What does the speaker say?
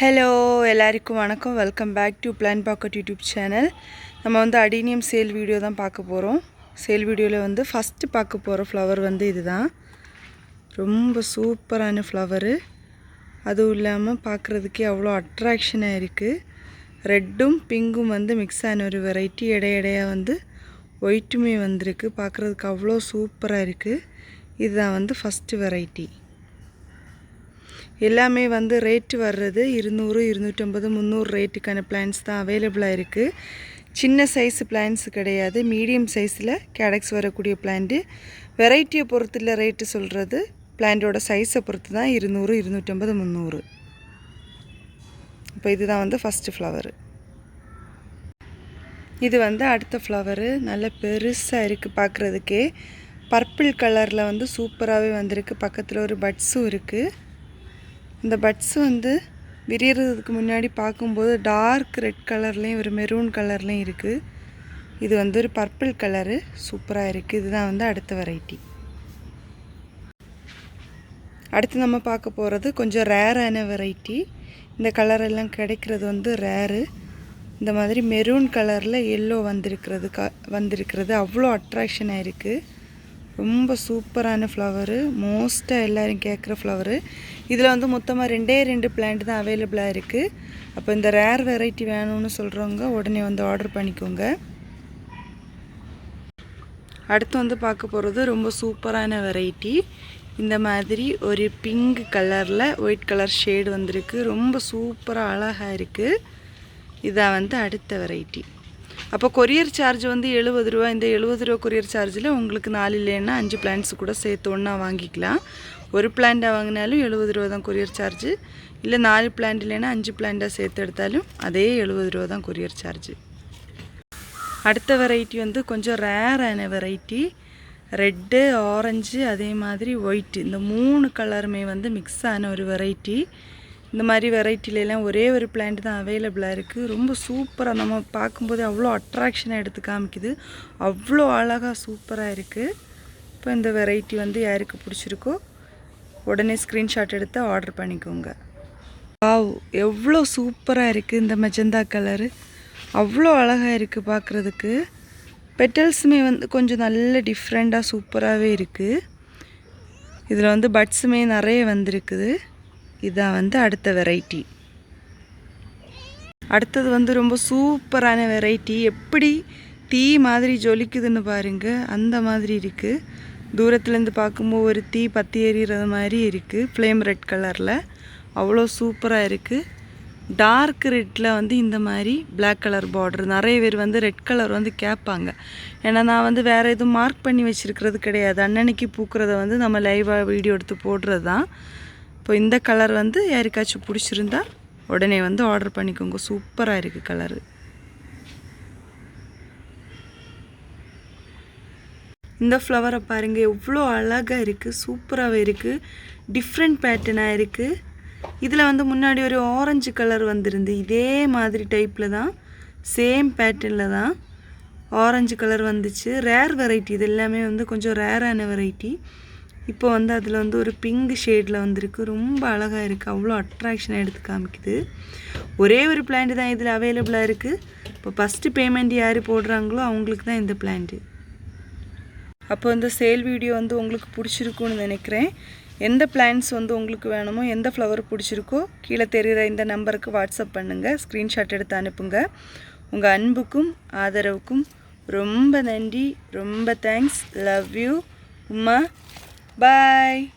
Hello எல்லாருக்கும் வணக்கம். Welcome back to plan pocket YouTube channel நம்ம வந்து அடினியம் சேல் வீடியோ தான் பார்க்க போகிறோம் சேல் வீடியோவில் வந்து ஃபஸ்ட்டு பார்க்க போகிற ஃப்ளவர் வந்து இதுதான். ரொம்ப சூப்பரான ஃப்ளவரு அதுவும் இல்லாமல் பார்க்குறதுக்கே அவ்வளோ அட்ராக்ஷனாக இருக்குது ரெட்டும் பிங்கும் வந்து மிக்ஸ் ஆன ஒரு வெரைட்டி இடையிடையாக வந்து ஒயிட்டுமே வந்திருக்கு. பார்க்குறதுக்கு அவ்வளோ சூப்பராக இருக்குது இதுதான் வந்து ஃபஸ்ட்டு வெரைட்டி எல்லாமே வந்து ரேட்டு வர்றது இருநூறு இருநூற்றம்பது முந்நூறு ரேட்டுக்கான பிளான்ஸ் தான் அவைலபிளாக இருக்குது சின்ன சைஸ் பிளான்ஸ் கிடையாது. மீடியம் சைஸில் கேடக்ஸ் வரக்கூடிய பிளான்ட்டு வெரைட்டியை பொறுத்தில் ரேட்டு சொல்கிறது பிளான்ட்டோட சைஸை பொறுத்து தான் இருநூறு இருநூற்றம்பது முந்நூறு. இப்போ இதுதான் வந்து ஃபஸ்ட்டு ஃப்ளவரு இது வந்து அடுத்த ஃப்ளவரு நல்ல பெருசாக இருக்குது பார்க்குறதுக்கே பர்பிள் கலரில் வந்து சூப்பராகவே வந்திருக்கு. பக்கத்தில் ஒரு பட்ஸும் இருக்குது இந்த பட்ஸ் வந்து விரியறதுக்கு முன்னாடி பார்க்கும்போது டார்க் ரெட் கலர்லேயும் ஒரு மெரூன் கலர்லேயும் இருக்குது இது வந்து ஒரு பர்பிள் கலரு சூப்பராக இருக்குது இதுதான் வந்து அடுத்த வெரைட்டி அடுத்து நம்ம பார்க்க போகிறது கொஞ்சம் ரேரான வெரைட்டி இந்த கலர் எல்லாம் கிடைக்கிறது வந்து ரேரு இந்த மாதிரி மெரூன் கலரில் எல்லோ வந்திருக்கிறது க வந்திருக்கிறது. அவ்வளோ அட்ராக்ஷனாக இருக்குது ரொம்ப சூப்பரான ஃப்ளவரு மோஸ்ட்டாக எல்லோரும் கேட்குற ஃப்ளவரு இதில் வந்து மொத்தமாக ரெண்டே ரெண்டு பிளான்ட் தான் அவைலபிளாக இருக்குது அப்போ இந்த ரேர் வெரைட்டி வேணும்னு சொல்கிறவங்க உடனே வந்து ஆர்டர் பண்ணிக்கோங்க. அடுத்து வந்து பார்க்க போகிறது ரொம்ப சூப்பரான வெரைட்டி இந்த மாதிரி ஒரு பிங்க் கலரில் ஒயிட் கலர் ஷேடு வந்திருக்கு. ரொம்ப சூப்பராக அழகாக இருக்குது இதான் வந்து அடுத்த வெரைட்டி அப்போ கொரியர் சார்ஜ் வந்து எழுபது ரூபா இந்த எழுபது ரூபா கொரியர் சார்ஜில் உங்களுக்கு நாலு இல்லைன்னா அஞ்சு பிளான்ஸ் கூட சேர்த்து ஒன்றா வாங்கிக்கலாம். ஒரு பிளான்டாக வாங்கினாலும் எழுபது ரூபா தான் கொரியர் சார்ஜு இல்லை நாலு பிளான்ட் இல்லைன்னா அஞ்சு பிளான்ட்டாக சேர்த்து எடுத்தாலும் அதே எழுபது ரூபா தான் கொரியர் சார்ஜு அடுத்த வெரைட்டி வந்து கொஞ்சம் ரேரான வெரைட்டி ரெட்டு ஆரஞ்சு அதே மாதிரி ஒயிட்டு இந்த மூணு கலருமே வந்து மிக்ஸ் ஆன ஒரு வெரைட்டி இந்த மாதிரி வெரைட்டிலலாம் ஒரே ஒரு பிளான்ட் தான் அவைலபிளாக இருக்குது ரொம்ப சூப்பராக நம்ம பார்க்கும்போது அவ்வளோ அட்ராக்ஷனாக எடுத்து காமிக்குது. அவ்வளோ அழகாக சூப்பராக இருக்குது இப்போ இந்த வெரைட்டி வந்து யாருக்கு பிடிச்சிருக்கோ உடனே ஸ்க்ரீன்ஷாட் எடுத்து ஆர்டர் பண்ணிக்கோங்க. வாவ் எவ்வளோ சூப்பராக இருக்குது இந்த மெஜந்தா கலரு அவ்வளோ அழகாக இருக்குது பார்க்குறதுக்கு. பெட்டல்ஸுமே வந்து கொஞ்சம் நல்ல டிஃப்ரெண்ட்டாக சூப்பராகவே இருக்குது இதில் வந்து பட்ஸுமே நிறைய வந்திருக்குது. இதான் வந்து அடுத்த வெரைட்டி அடுத்தது வந்து ரொம்ப சூப்பரான வெரைட்டி எப்படி தீ மாதிரி ஜொலிக்குதுன்னு பாருங்கள் அந்த மாதிரி இருக்குது தூரத்துலேருந்து பார்க்கும்போது ஒரு தீ பற்றி எறிகிறது மாதிரி இருக்குது ஃப்ளேம் ரெட் கலரில் அவ்வளோ சூப்பராக இருக்குது டார்க் ரெட்டில் வந்து இந்த மாதிரி பிளாக் கலர் பார்டர் நிறைய பேர் வந்து ரெட் கலர் வந்து கேட்பாங்க. ஏன்னா நான் வந்து வேறு எதுவும் மார்க் பண்ணி வச்சுருக்கிறது கிடையாது. அன்னன்னைக்கு பூக்கிறத வந்து நம்ம லைவாக வீடியோ எடுத்து போடுறது தான் இப்போ இந்த கலர் வந்து யாருக்காச்சும் பிடிச்சிருந்தா உடனே வந்து ஆர்டர் பண்ணிக்கோங்க. சூப்பராக இருக்குது கலரு இந்த ஃப்ளவரை பாருங்கள் எவ்வளோ அழகாக இருக்குது சூப்பராகவே இருக்குது டிஃப்ரெண்ட் பேட்டர்னாக இருக்குது இதில் வந்து முன்னாடி ஒரு ஆரஞ்சு கலர் வந்திருந்து இதே மாதிரி டைப்பில் தான் சேம் பேட்டர்னில் தான் ஆரஞ்சு கலர் வந்துச்சு. ரேர் வெரைட்டி இது எல்லாமே வந்து கொஞ்சம் ரேரான வெரைட்டி இப்போ வந்து அதில் வந்து ஒரு பிங்க் ஷேடில் வந்திருக்கு. ரொம்ப அழகாக இருக்குது அவ்வளோ அட்ராக்ஷனாக எடுத்து காமிக்குது. ஒரே ஒரு பிளான்ட் தான் இதில் அவைலபிளாக இருக்குது இப்போ ஃபஸ்ட்டு பேமெண்ட் யார் போடுறாங்களோ அவங்களுக்கு தான் இந்த பிளான்ட்டு அப்போ இந்த சேல் வீடியோ வந்து உங்களுக்கு பிடிச்சிருக்குன்னு நினைக்கிறேன். எந்த பிளான்ஸ் வந்து உங்களுக்கு வேணுமோ எந்த ஃப்ளவர் பிடிச்சிருக்கோ கீழே தெரிகிற இந்த நம்பருக்கு வாட்ஸ்அப் பண்ணுங்கள் ஸ்க்ரீன்ஷாட் எடுத்து அனுப்புங்க. உங்கள் அன்புக்கும் ஆதரவுக்கும் ரொம்ப நன்றி. ரொம்ப thanks love you Uma Bye!